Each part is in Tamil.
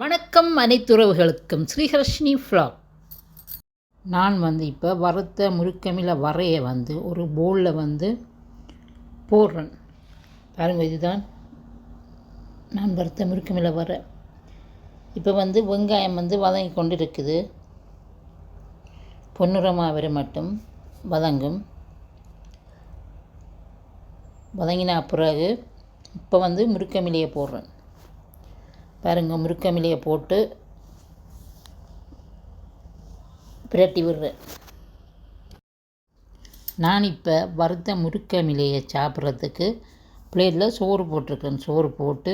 வணக்கம் அனைத்துறவுகளுக்கும். ஸ்ரீஹர்ஷினி ஃப்ளாக் நான் வந்து இப்போ வறுத்த முறுக்கமில வரைய வந்து ஒரு போலில் வந்து போடுறேன். பாருங்கள் இதுதான் நான் வறுத்த முறுக்கமில வர. இப்போ வந்து வெங்காயம் வந்து வதங்கி கொண்டு இருக்குது பொன்னுரமாவரை வர மட்டும் வதங்கும். வதங்கின பிறகு இப்போ வந்து முறுக்கமிலையை போடுறேன். பாருங்கள் முறுக்கமிலையை போட்டு பிரட்டி விடுறேன். நான் இப்போ வறுத்த முறுக்கமிலையை சாப்பிட்றதுக்கு பிளேட்டில் சோறு போட்டிருக்கேன். சோறு போட்டு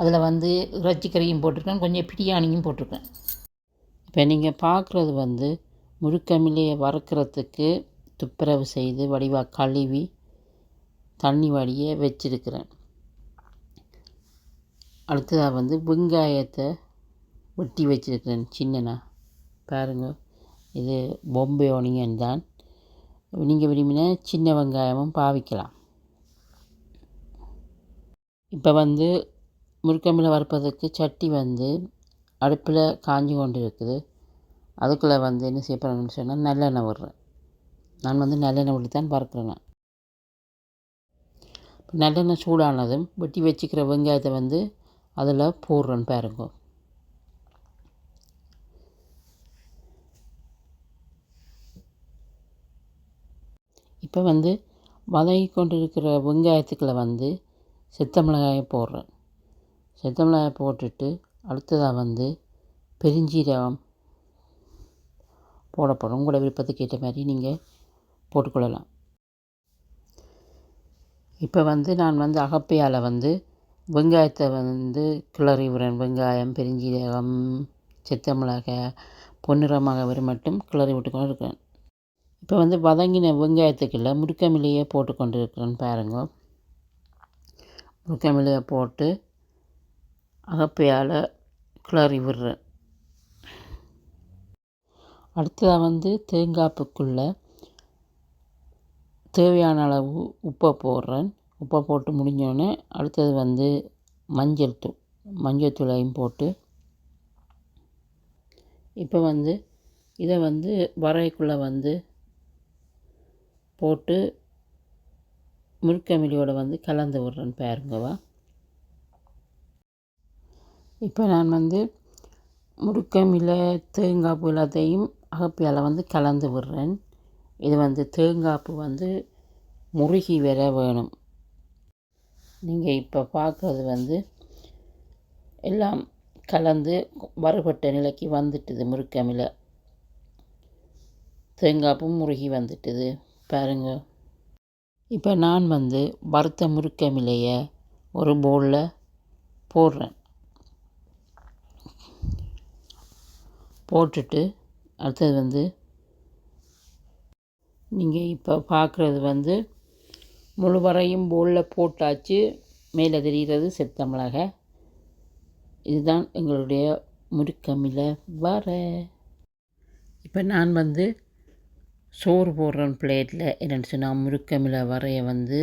அதில் வந்து இறச்சிக்கறியும் போட்டிருக்கேன். கொஞ்சம் பிரியாணியும் போட்டிருக்கேன். இப்போ நீங்கள் பார்க்குறது வந்து முறுக்கமிலையை வறுக்கிறதுக்கு துப்புரவு செய்து வடிவாக கழுவி தண்ணி வடிய வச்சிருக்கிறேன். அடுத்ததாக வந்து வெங்காயத்தை வெட்டி வச்சிருக்கிறேன் சின்னனா. பாருங்க இது பொம்பே ஒனியன் தான். நீங்கள் விரும்பினா சின்ன வெங்காயமும் பாவிக்கலாம். இப்போ வந்து முருக்கமில் வறுப்பதற்கு சட்டி வந்து அடுப்பில் காஞ்சி கொண்டு இருக்குது அதுக்குள்ளே வந்து என்ன செய்ய போகிறேன்னு சொன்னால் நல்லெண்ணெய் விடுறேன். நான் வந்து நல்லெண்ணெய் விட்டு தான் வறுக்கிறேன் நல்லெண்ணெய் சூடானதும் வெட்டி வச்சுக்கிற வெங்காயத்தை வந்து அதில் போடுறேன் பாருங்க. இப்போ வந்து வதங்கி கொண்டிருக்கிற இருக்கிற வெங்காயத்துக்குள்ள வந்து செத்த மிளகாயை போடுறேன். செத்த மிளகாயை போட்டுட்டு அடுத்ததாக வந்து பெருஞ்சீரகம் போடப்படும். உங்களோட விருப்பத்துக்கு ஏற்ற மாதிரி நீங்கள் போட்டுக்கொள்ளலாம். இப்போ வந்து நான் வந்து அகப்பையால் வந்து வெங்காயத்தை வந்து கிளறி விடுறேன். வெங்காயம் பெருஞ்சீரகம் செத்த மிளகாய் பொன்னிறமாக வரும் மட்டும் கிளறி விட்டுக்கொண்டு இருக்கிறேன் இப்போ வந்து வதங்கின வெங்காயத்துக்குள்ளே முருக்கமிலையே போட்டு கொண்டு இருக்கிறேன் பாருங்க. முறுக்கமிலையை போட்டு அகப்பையால் கிளறி விடுறேன். அடுத்ததாக வந்து தேங்காய்ப்புக்குள்ளே தேவையான அளவு உப்பை போடுறேன். உப்பை போட்டு முடிஞ்சோடனே அடுத்தது வந்து மஞ்சள் தூள் மஞ்சள் தூளையும் போட்டு இப்போ வந்து இதை வந்து வரைக்குள்ளே வந்து போட்டு முறுக்கமிலியோட வந்து கலந்து விடுறேன் பாருங்கவா. இப்போ நான் வந்து முறுக்கமில தேங்காய்ப்பு எல்லாத்தையும் அகப்பியால் வந்து கலந்து விடுறேன். இது வந்து தேங்காய்ப்பு வந்து முருகி வர வேணும். நீங்கள் இப்போ பார்க்குறது வந்து எல்லாம் கலந்து வறுபட்ட நிலைக்கு வந்துட்டுது முறுக்கமில தேங்காய்ப்பும் முருகி வந்துட்டுது. பாருங்க. இப்போ நான் வந்து வறுத்த முறுக்கமிலையை ஒரு போலில் போடுறேன். போட்டுட்டு அடுத்தது வந்து நீங்கள் இப்போ பார்க்குறது வந்து முழு வரையும் போட்டாச்சு. மேலே தெரிகிறது செத்த மிளகாய் இதுதான் எங்களுடைய முறுக்கமில வர. இப்போ நான் வந்து சோறு போடுறேன் பிளேட்டில் என்னென்னு சொன்னால் முறுக்கமில வரைய வந்து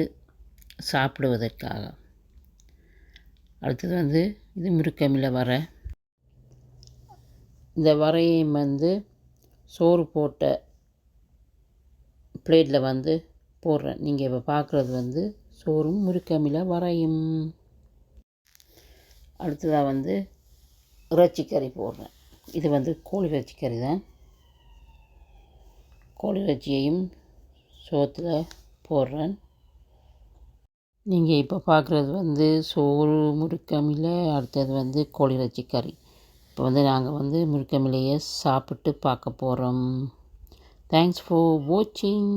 சாப்பிடுவதற்காக. அடுத்தது வந்து இது முறுக்கமில வர. இந்த வரையும் வந்து சோறு போட்ட பிளேட்டில் வந்து போடுறேன். நீங்கள் இப்போ பார்க்குறது வந்து சோறும் முறுக்கமில வரையும். அடுத்ததாக வந்து இறைச்சிக்கறி போடுறேன். இது வந்து கோழி இறைச்சிக்கறி தான். கோழி இறைச்சியையும் சோத்தில் போடுறேன். நீங்கள் இப்போ பார்க்குறது வந்து சோறு முறுக்கமில அடுத்தது வந்து கோழி இறைச்சிக்கறி இப்போ வந்து நாங்கள் வந்து முறுக்கமிலையை சாப்பிட்டு பார்க்க போகிறோம் தேங்க்ஸ் ஃபார் வாட்சிங்